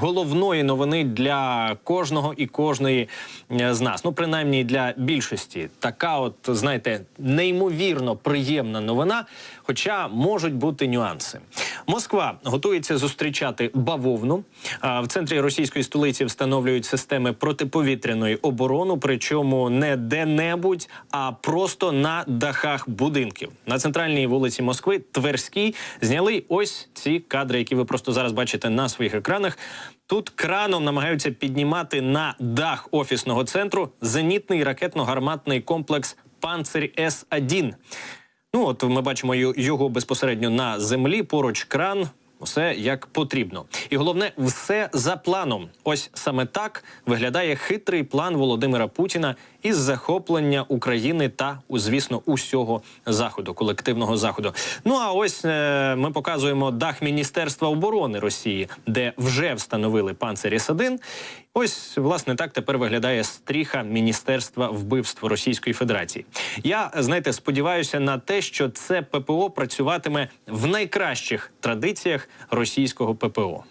головної новини для кожного і кожної е, з нас. Ну, принаймні для більшості. Така, от знаєте, неймовірно приємна новина. Хоча можуть бути нюанси. Москва готується зустрічати бавовну. В центрі російської столиці встановлюють системи протиповітряної оборони, причому не де-небудь, а просто на дахах будинків. На центральній вулиці Москви Тверській зняли ось ці кадри, які ви просто зараз бачите на своїх екранах. Тут краном намагаються піднімати на дах офісного центру зенітний ракетно-гарматний комплекс Панцирь С 1 Ну от ми бачимо його безпосередньо на землі. Поруч кран. Все як потрібно, і головне, все за планом. Ось саме так виглядає хитрий план Володимира Путіна із захоплення України та, звісно, усього заходу, колективного заходу. Ну а ось е, ми показуємо дах Міністерства оборони Росії, де вже встановили панцирі С-1. Ось власне так тепер виглядає стріха Міністерства вбивств Російської Федерації. Я знаєте, сподіваюся на те, що це ППО працюватиме в найкращих традиціях російського ППО.